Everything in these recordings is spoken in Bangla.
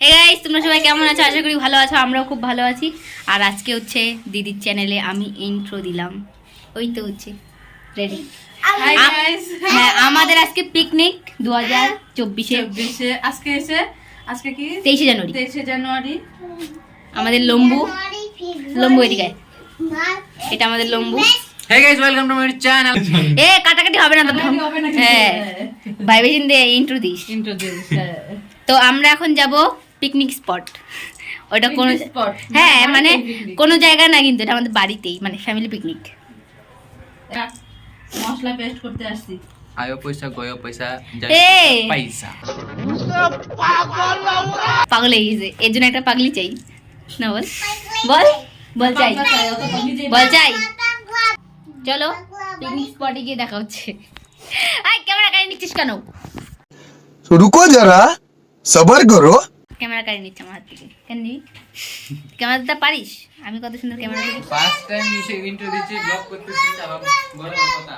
হে গাইস তোমরা সবাই কেমন আছো? আশা করি ভালো আছো আমরাও খুব ভালো আছি। আর আজকে হচ্ছে দিদির চ্যানেলে আমি ইন্ট্রো দিলাম। ওই তো হচ্ছে রেডি হ্যাঁ আমাদের আজকে পিকনিক দু হাজার চব্বিশে। চব্বিশে আজকে এসে আজকে কি? তেইশে জানুয়ারি। তেইশে জানুয়ারি। আমাদের লম্বু লম্বু এদিকে এটা আমাদের লম্বু। Hey guys, welcome to my channel. এ কাটাকাটি হবে না তো? কাটাকাটি হবে না কিন্তু। হ্যাঁ। ভাইবেশন দিয়ে ইন্ট্রো দিস। তো আমরা এখন যাব পিকনিক স্পট ওটা কোনো হ্যাঁ মানে কোনো জায়গা না কিন্তু এটা আমাদের বাড়িতেই মানে ফ্যামিলি পিকনিক মশলা এর জন্য একটা পাগলি চাই। বল। বল চাই। বল চাই। চলো পিকনিক স্পটে গিয়ে দেখা হচ্ছে। নিচ্ছিস কেন? রুকো যারা সবার করো। ক্যামেরা কাড়ি নিচ্ছে আমার হাত থেকে। কেন নিবি ক্যামেরা দিতে পারিস? আমি কত সুন্দর ক্যামেরা ফার্স্ট টাইম এসে ইন্ট্রো দিচ্ছি ব্লগ করতেছি কথা।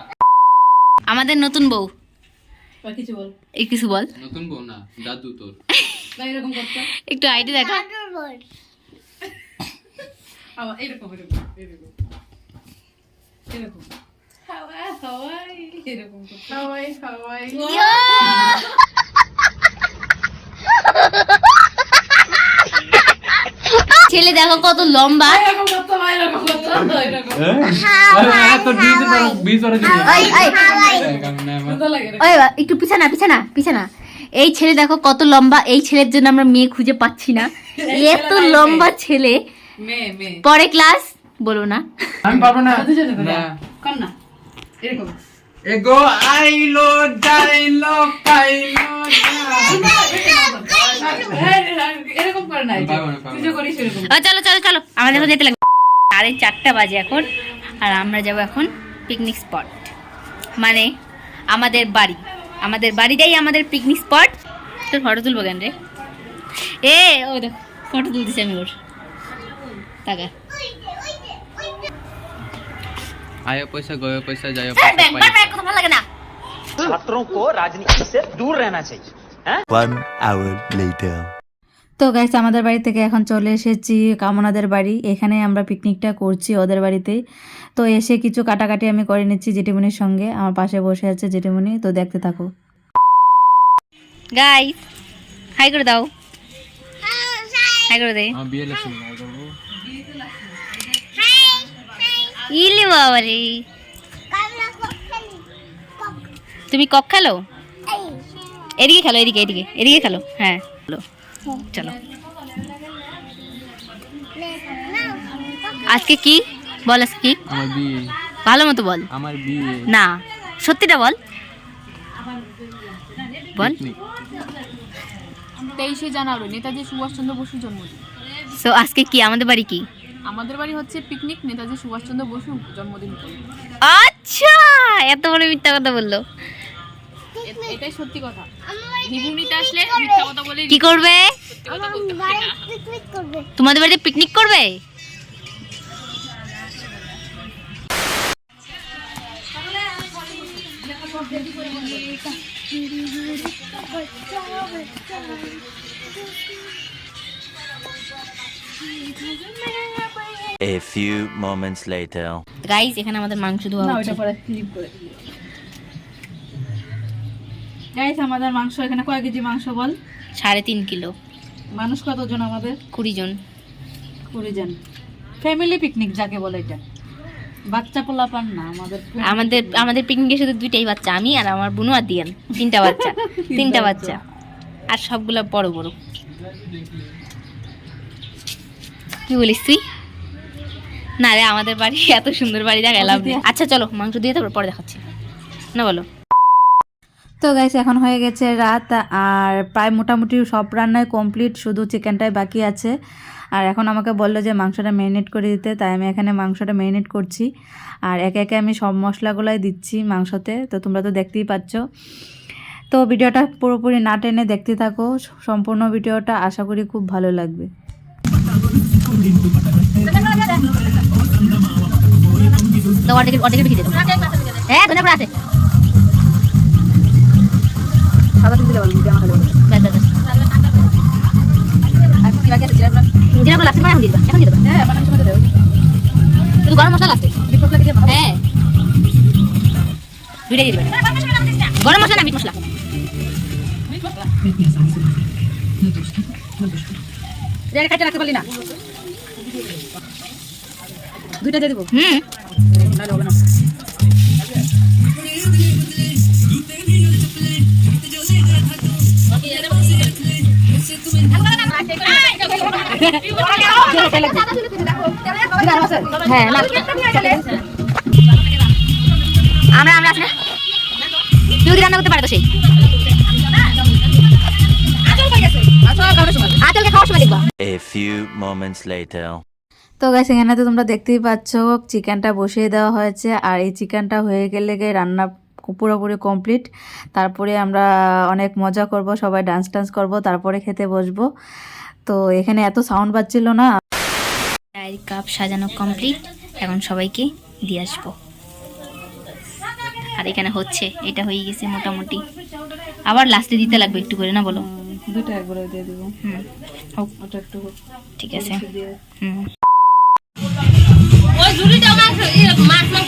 আমাদের নতুন বউ। কিছু বল। এই কিছু বল। নতুন বউ না দাদু তোর। এরকম করতে। একটু আইডি দেখা। আবার এরকম এরকম এরকম। এরকম। হাওয়াই হাওয়াই এরকম হাওয়াই হাওয়াই ছেলে দেখো কত লম্বা এরকম করতে হয় এরকম করতে হয় এরকম তোর বিজ বিজ ওরা দিবি ওই, ওই। মজা লাগে এরকম। ওই বা, একটু পিছানা পিছানা পিছানা। এই ছেলে দেখো কত লম্বা এই ছেলের জন্য আমরা মেয়ে খুঁজে পাচ্ছি না। এত লম্বা ছেলে। মেয়ে মেয়ে। পরে ক্লাস বলব না। আমি পারব না। না। এরকম। এগো আইলো যাইলো কাইলো হ্যাঁ, এরকম করে নাই পারবো না, পারবো তুই যে করিস এরকম ও, চলো চলো চলো আমাদের এখন যেতে লাগবে সাড়ে চারটা বাজে এখন আর আমরা যাব এখন পিকনিক স্পট মানে আমাদের বাড়ি আমাদের বাড়িটাই আমাদের পিকনিক স্পট তোর ফটো তুলবো কেন রে এ ও দেখ ফটো তুলতেছি আমি ওর টাকা আয়ো পয়সা গয়ো পয়সা যায়ো ব্যাং, পয়সা ব্যাং, ব্যাং, পয়সা কথা ভালো লাগে না छात्रों को राजनीति से दूर रहना चाहिए One hour later. তো গাইস আমাদের বাড়ি থেকে এখন চলে এসেছি কামনাদের বাড়ি। এখানে আমরা পিকনিকটা করছি ওদের বাড়িতে। তো এসে কিছু কাটাকাটি আমি করে নিচ্ছি জেঠিমুনির সঙ্গে। আমার পাশে বসে আছে জেঠিমুনি তো দেখতে থাকো। গাইস হাই করে দাও। হাই করে দে। ইলি বাবা রে তুমি কক খেলো? এদিকে খেলো এদিকে এদিকে এদিকে খেলো। হ্যাঁ। চলো। চলো আজকে কি? বল আজকে কি? আমার বিয়ে। ভালো মতো বল। আমার বিয়ে। না সত্যিটা বল। বল। তেইশে জানুয়ারি নেতাজি সুভাষচন্দ্র বসুর জন্মদিন। সো আজকে কি? আমাদের বাড়ি কি? আমাদের বাড়ি হচ্ছে পিকনিক নেতাজি সুভাষচন্দ্র বসু জন্মদিন। আচ্ছা! এত বড় মিথ্যা কথা বলল। এটাই সত্যি কথা। নিভুনিতে আসলে মিথ্যা কথা বলে কি করবে? না। তোমাদের বাড়িতে পিকনিক করবে? A few moments later. Guys এখানে আমাদের মাংস ধোয়া না হচ্ছে। ওইটা পরে ক্লিপ করে গাইস আমাদের মাংস এখানে কয় কেজি মাংস বল? সাড়ে তিন কিলো। মানুষ কতজন আমাদের? কুড়ি জন। কুড়ি জন। ফ্যামিলি পিকনিক যাকে বলে এটা। বাচ্চা পোলা পান না আমাদের আমাদের আমাদের পিকনিকে শুধু দুইটাই বাচ্চা আমি আর আমার বুনু আর দিয়ান তিনটা বাচ্চা তিনটা বাচ্চা। আর সবগুলো বড় বড়। কি বলিস তুই? না রে আমাদের বাড়ি এত সুন্দর বাড়ি দেখা আচ্ছা চলো মাংস দিয়ে তারপর পরে দেখাচ্ছি। না বলো। তো গাইস এখন হয়ে গেছে রাত আর প্রায় মোটামুটি সব রান্নায় কমপ্লিট শুধু চিকেনটাই বাকি আছে। আর এখন আমাকে বলল যে মাংসটা ম্যারিনেট করে দিতে, তাই আমি এখানে মাংসটা ম্যারিনেট করছি। আর একে একে আমি সব মশলাগুলোই দিচ্ছি মাংসতে, তো তোমরা তো দেখতেই পাচ্ছ। তো ভিডিওটা পুরোপুরি না টেনে দেখতে থাকো, সম্পূর্ণ ভিডিওটা আশা করি খুব ভালো লাগবে। হ্যাঁ গরম মশলা লাগবে হ্যাঁ। দুইটাই দিয়ে দিবা। গরম মশলা না মিট মশলা? খাইতে রাখতে পারলি না? দুইটা দিয়ে দিব। হুম। হ্যাঁ আমরা যদি রান্না করতে পারে তো সেই আচলকে খাওয়ার সময় দেখবা A few moments later. তো গাইস এখানে তো তোমরা দেখতেই পাচ্ছ চিকেনটা বসিয়ে দেওয়া হয়েছে আর এই চিকেনটা হয়ে গেলে গিয়ে রান্না পুরোপুরি কমপ্লিট তারপরে আমরা অনেক মজা করব সবাই ডান্স টান্স করব তারপরে খেতে বসবো তো এখানে এত সাউন্ড বাজছিল না। চায়ের কাপ সাজানো কমপ্লিট এখন সবাইকে দিয়ে আসব। আর এখানে হচ্ছে এটা হয়ে গেছে মোটামুটি। আবার লাস্টে দিতে লাগবে একটু করে না বলো? একবারে দিয়ে দিব। হুম হোক। ওটা একটু ঠিক আছে। হুম। ওই ঝুড়িটা মাছ মাছ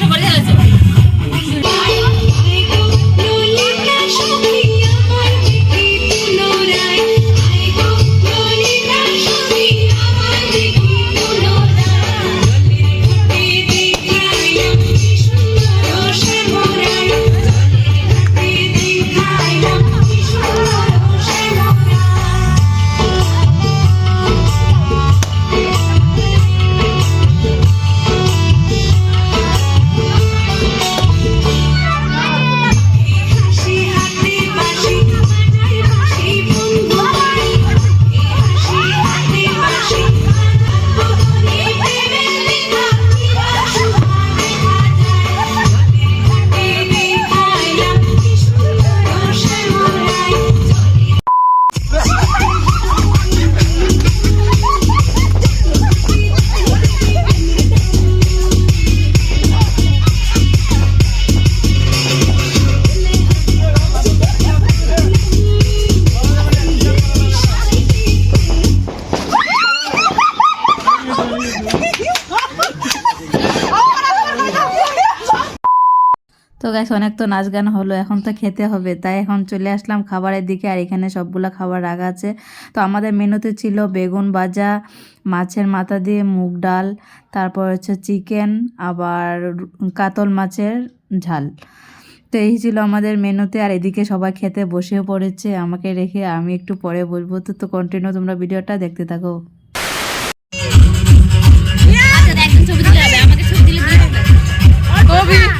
অনেক তো নাচ গান হলো এখন তো খেতে হবে। তাই এখন চলে আসলাম খাবারের দিকে আর এখানে সবগুলো খাবার রাখা আছে। তো আমাদের মেনুতে ছিল বেগুন ভাজা মাছের মাথা দিয়ে মুগ ডাল তারপর হচ্ছে চিকেন আবার কাতল মাছের ঝাল। তো এই ছিল আমাদের মেনুতে আর এদিকে সবাই খেতে বসেও পড়েছে আমাকে রেখে আমি একটু পরে বলব তো তো কন্টিনিউ তোমরা ভিডিওটা দেখতে থাকো। আচ্ছা ছবি হবে আমাকে ছবি দিলে হবে?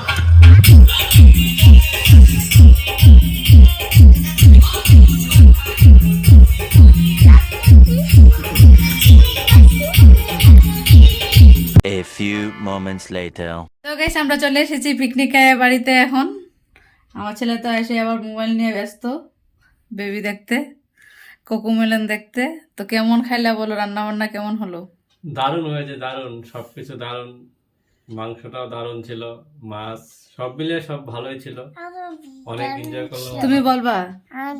few moments later. তো গাইস আমরা চলে এসেছি পিকনিকে বাড়িতে এখন। আমার ছেলে তো এসে আবার মোবাইল নিয়ে ব্যস্ত বেবি দেখতে কোকুমেলন দেখতে। তো কেমন খাইলা বলো রান্না বান্না কেমন হলো? দারুণ হয়েছে দারুণ। সবকিছু দারুণ। মাংসটাও দারুণ ছিল মাছ সব মিলিয়ে সব ভালোই ছিল। অনেক এনজয় করলাম। তুমি বলবা?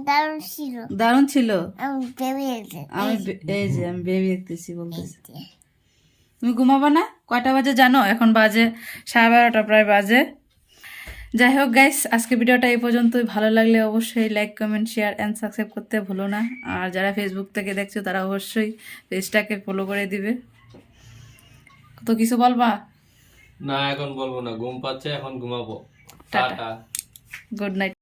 দারুণ ছিল। দারুণ ছিল? আমি ভেবেছি আমি এই যে আমি বেবি দেখতেছি বলতেছি। তুমি ঘুমাবা না? কয়টা বাজে জানো? এখন বাজে সাড়ে বারোটা প্রায় বাজে। যাই হোক গাইস আজকে ভিডিওটা এই পর্যন্তই। ভালো লাগলে অবশ্যই like comment share and subscribe করতে ভুলো না। আর যারা ফেসবুক থেকে দেখছ তারা অবশ্যই পেজটাকে ফলো করে দিবে। তো কিছু বলবা? না এখন বলব না। ঘুম পাচ্ছে এখন ঘুমাবো। টাটা। টাটা। Good night